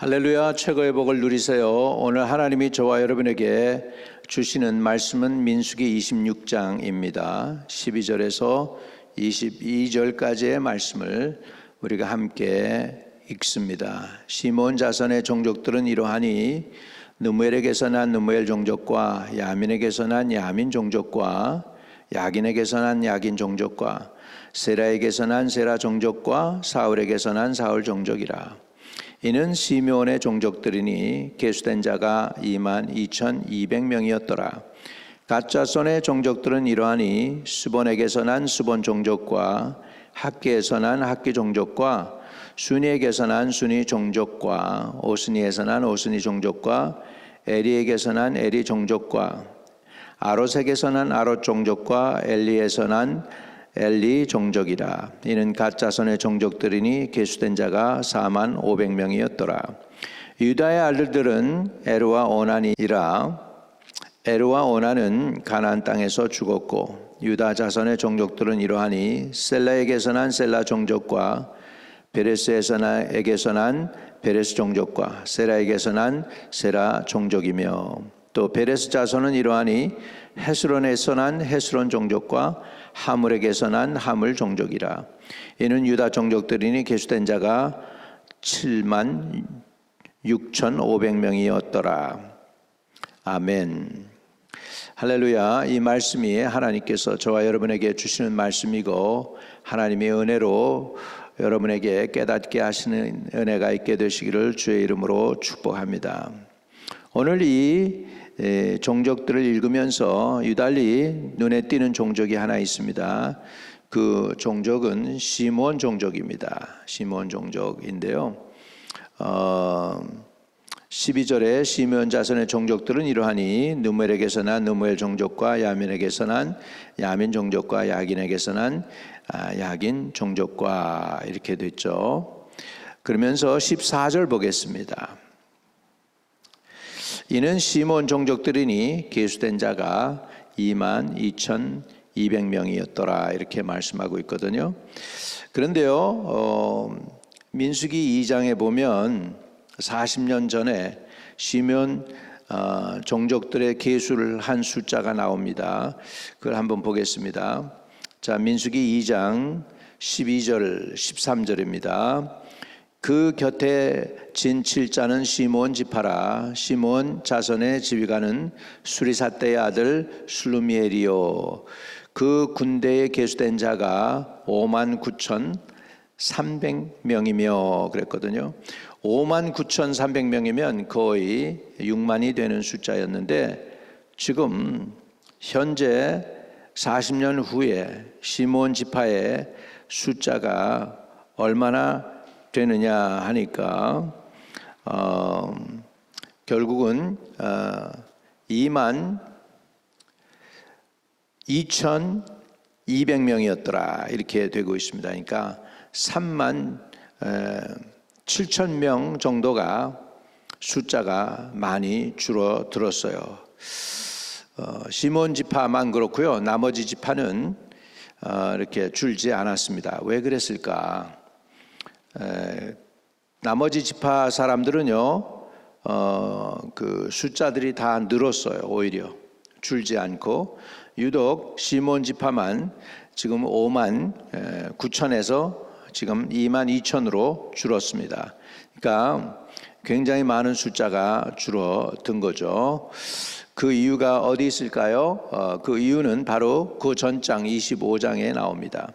할렐루야 최고의 복을 누리세요. 오늘 하나님이 저와 여러분에게 주시는 말씀은 민수기 26장입니다. 12절에서 22절까지의 말씀을 우리가 함께 읽습니다. 시몬 자손의 종족들은 이러하니 느무엘에게서 난 느무엘 종족과 야민에게서 난 야민 종족과 야긴에게서 난 야긴 종족과 세라에게서 난 세라 종족과 사울에게서 난 사울 종족이라. 이는 시me온의 종족들이니 계수된 자가 2만 2,200명이었더라. 가짜손의 종족들은 이러하니 수본에게서 난 수본 종족과 학기에서 난 학기 종족과 순이에게서 난 순이 종족과 오스니에서 난 오스니 종족과 에리에게서 난 에리 종족과 아롯에게서 난 아롯 종족과 엘리에서 난 엘리 종족이라. 이는 가짜선의 종족들이니 계수된 자가 4만 500명이었더라. 유다의 아들들은 에르와 오난이라. 에르와 오난은 가나안 땅에서 죽었고 유다 자손의 종족들은 이러하니 셀라에게서 난 셀라 종족과 베레스에서 나에게서 난 베레스 종족과 세라에게서 난 세라 종족이며 또 베레스 자손은 이러하니 헤스론에서 난 헤스론 종족과 하물에게서 난 하물 종족이라. 이는 유다 종족들이니 계수된 자가 7만 6,500명이었더라. 아멘. 할렐루야. 이 말씀이 하나님께서 저와 여러분에게 주시는 말씀이고 하나님의 은혜로 여러분에게 깨닫게 하시는 은혜가 있게 되시기를 주의 이름으로 축복합니다 오늘 이 에, 종족들을 읽으면서 유달리 눈에 띄는 종족이 하나 있습니다. 그 종족은 시몬 종족입니다. 시몬 종족인데요. 어, 12절에 시meon 자손의 종족들은 이러하니 누멜에게서 난 누멜 종족과 야민에게서 난 야민 종족과 야긴에게서 난 아, 야긴 종족과 이렇게 됐죠. 그러면서 14절 보겠습니다. 이는 시몬 종족들이니 계수된 자가 2만 2,200명이었더라 이렇게 말씀하고 있거든요. 그런데요, 어, 민수기 2장에 보면 40년 전에 시몬 어, 종족들의 계수를 한 숫자가 나옵니다. 그걸 한번 보겠습니다. 자, 민수기 2장 12절, 13절입니다. 그 곁에 진 칠자는 시몬 지파라. 시몬 자손의 지휘관은 수리사떼의 아들 술루미엘이요. 그 군대에 계수된 자가 5만 9천 300명이며 그랬거든요. 5만 9천 300명이면 거의 6만이 되는 숫자였는데 지금 현재 40년 후에 시몬 지파의 숫자가 얼마나 되느냐 하니까 어, 결국은 어, 2만 2,200명이었더라 이렇게 되고 있습니다. 그러니까 3만 7천 명 정도가 숫자가 많이 줄어들었어요. 어, 시몬 지파만 그렇고요. 나머지 지파는 어, 이렇게 줄지 않았습니다. 왜 그랬을까? 에, 나머지 지파 사람들은요, 어, 그 숫자들이 다 늘었어요. 오히려 줄지 않고 유독 시몬 지파만 지금 5만 9천에서 지금 2만 2천으로 줄었습니다. 그러니까 굉장히 많은 숫자가 줄어든 거죠. 그 이유가 어디 있을까요? 어, 그 이유는 바로 그 전장 25장에 나옵니다.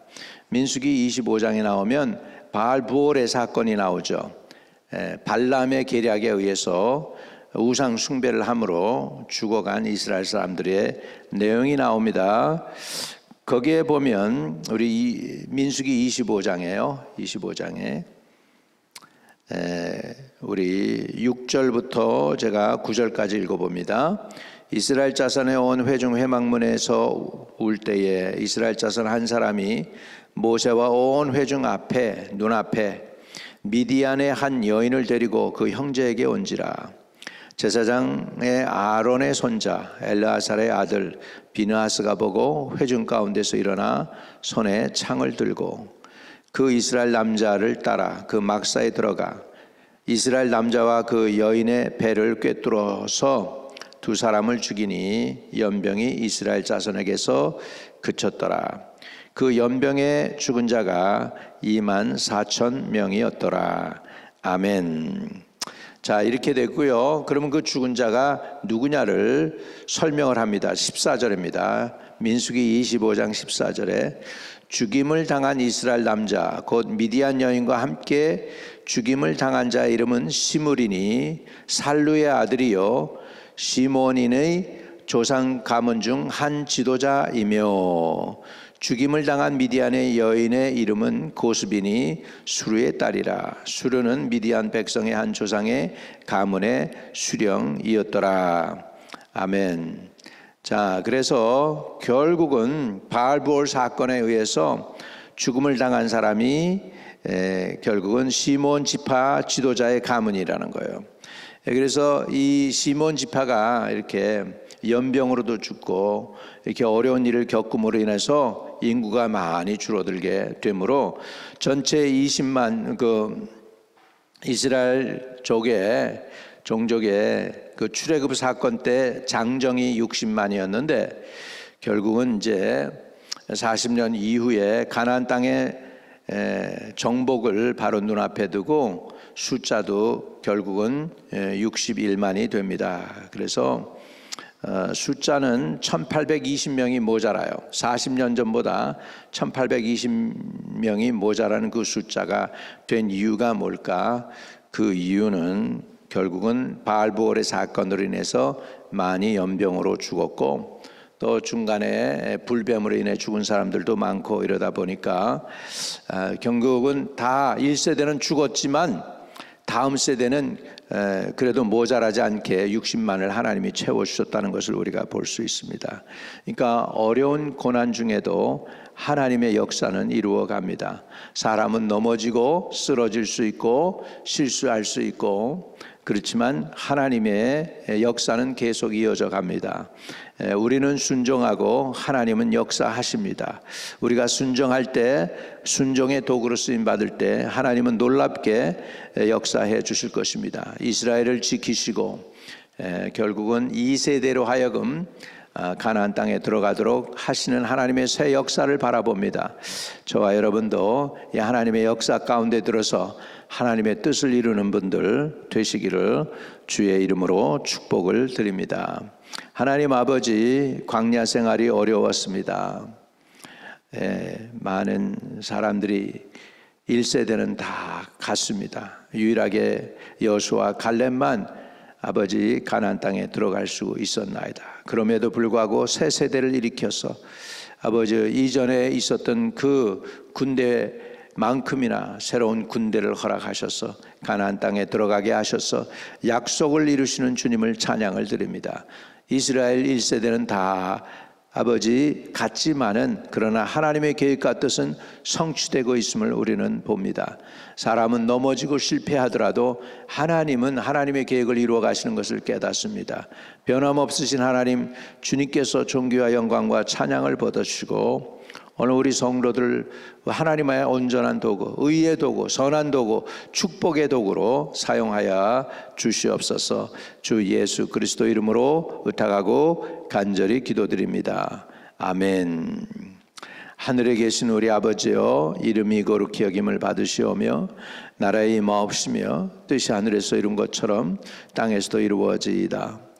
민수기 25장에 나오면 바알 부올의 사건이 나오죠. 에, 발람의 계략에 의해서 우상 숭배를 함으로 죽어간 이스라엘 사람들의 내용이 나옵니다. 거기에 보면 우리 민수기 25장에요. 25장에 우리 6절부터 제가 9절까지 읽어봅니다. 이스라엘 자손의 온 회중 회막문에서 울 때에 이스라엘 자손 한 사람이 모세와 온 회중 앞에 눈앞에 미디안의 한 여인을 데리고 그 형제에게 온지라 제사장의 아론의 손자 엘르아살의 아들 비느하스가 보고 회중 가운데서 일어나 손에 창을 들고 그 이스라엘 남자를 따라 그 막사에 들어가 이스라엘 남자와 그 여인의 배를 꿰뚫어서 두 사람을 죽이니 연병이 이스라엘 자손에게서 그쳤더라. 그 연병의 죽은 자가 2만 4천 명이었더라. 아멘. 자, 이렇게 됐고요. 그러면 그 죽은 자가 누구냐를 설명을 합니다. 14절입니다. 민수기 25장 14절에 죽임을 당한 이스라엘 남자 곧 미디안 여인과 함께 죽임을 당한 자의 이름은 시므리니 살루의 아들이요 시몬인의 조상 가문 중 한 지도자이며 죽임을 당한 미디안의 여인의 이름은 고스빈이 수르의 딸이라 수르는 미디안 백성의 한 조상의 가문의 수령이었더라 아멘. 자, 그래서 결국은 바알부올 사건에 의해서 죽음을 당한 사람이 에, 결국은 시몬 지파 지도자의 가문이라는 거예요. 에, 그래서 이 시몬 지파가 이렇게 연병으로도 죽고 이렇게 어려운 일을 겪음으로 인해서 인구가 많이 줄어들게 되므로 전체 20만 그 이스라엘 족의 종족의 그 출애굽 사건 때 장정이 60만이었는데 결국은 이제 40년 이후에 가나안 땅의 에, 정복을 바로 눈앞에 두고 숫자도 결국은 61만이 됩니다. 그래서 어, 숫자는 1820명이 모자라요. 40년 전보다 1820명이 모자라는 그 숫자가 된 이유가 뭘까? 그 이유는 결국은 바알부올의 사건으로 인해서 많이 연병으로 죽었고 또 중간에 불뱀으로 인해 죽은 사람들도 많고 이러다 보니까 아, 결국은 다 1세대는 죽었지만 다음 세대는 에, 그래도 모자라지 않게 60만을 하나님이 채워 주셨다는 것을 우리가 볼 수 있습니다. 그러니까 어려운 고난 중에도 하나님의 역사는 이루어 갑니다. 사람은 넘어지고 쓰러질 수 있고 실수할 수 있고 그렇지만 하나님의 역사는 계속 이어져 갑니다. 에, 우리는 순종하고 하나님은 역사하십니다. 우리가 순종할 때 순종의 도구로 쓰임 받을 때 하나님은 놀랍게 역사해 주실 것입니다. 이스라엘을 지키시고 에, 결국은 이 세대로 하여금 아, 가나안 땅에 들어가도록 하시는 하나님의 새 역사를 바라봅니다. 저와 여러분도 이 하나님의 역사 가운데 들어서 하나님의 뜻을 이루는 분들 되시기를 주의 이름으로 축복을 드립니다. 하나님 아버지 광야 생활이 어려웠습니다. 예, 많은 사람들이 1세대는 다 갔습니다. 유일하게 여수와 갈렙만 아버지 가나안 땅에 들어갈 수 있었나이다. 그럼에도 불구하고 새 세대를 일으켜서 아버지 이전에 있었던 그 군대만큼이나 새로운 군대를 허락하셔서 가나안 땅에 들어가게 하셔서 약속을 이루시는 주님을 찬양을 드립니다. 이스라엘 1세대는 다 아버지 같지만은 그러나 하나님의 계획과 뜻은 성취되고 있음을 우리는 봅니다. 사람은 넘어지고 실패하더라도 하나님은 하나님의 계획을 이루어 가시는 것을 깨닫습니다. 변함없으신 하나님 주님께서 존귀와 영광과 찬양을 받아주시고 오늘 우리 성도들 하나님의 온전한 도구, 의의 도구, 선한 도구, 축복의 도구로 사용하여 주시옵소서. 주 예수 그리스도 이름으로 의탁하고 간절히 기도드립니다. 아멘. 하늘에 계신 우리 아버지여 이름이 거룩히 여김을 받으시오며 나라의 임하옵시며 뜻이 하늘에서 이룬 것처럼 땅에서도 이루어지이다.